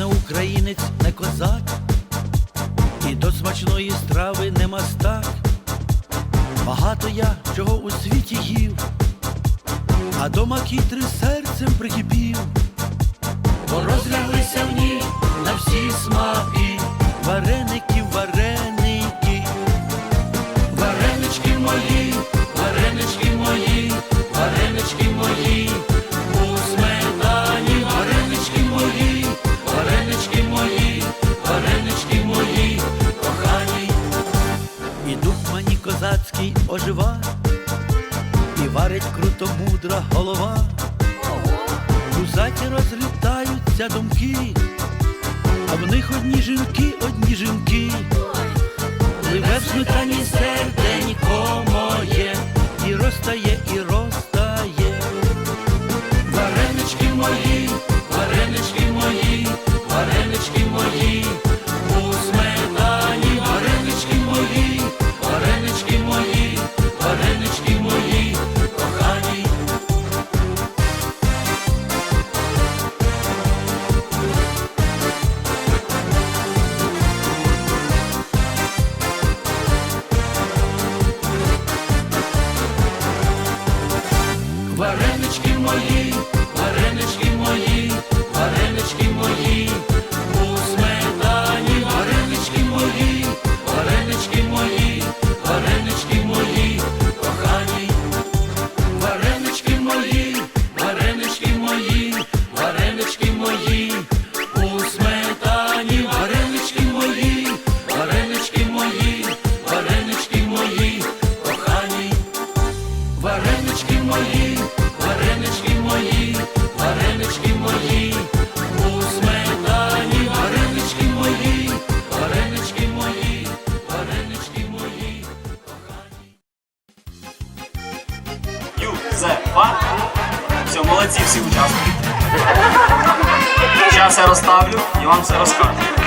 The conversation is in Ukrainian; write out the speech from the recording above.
не українець, не козак, і до смачної страви не мастак. Багато я чого у світі їв, а до макітри серцем прикипів, бо розляглися в ній на всі смаки, вареники вареників. круто мудра голова, у заті розлітаються думки, а в них одні жінки, одні жінки, Пливе в сметані серденько моє, і розтає, і розтає, варенички мої. я вам все розкажу.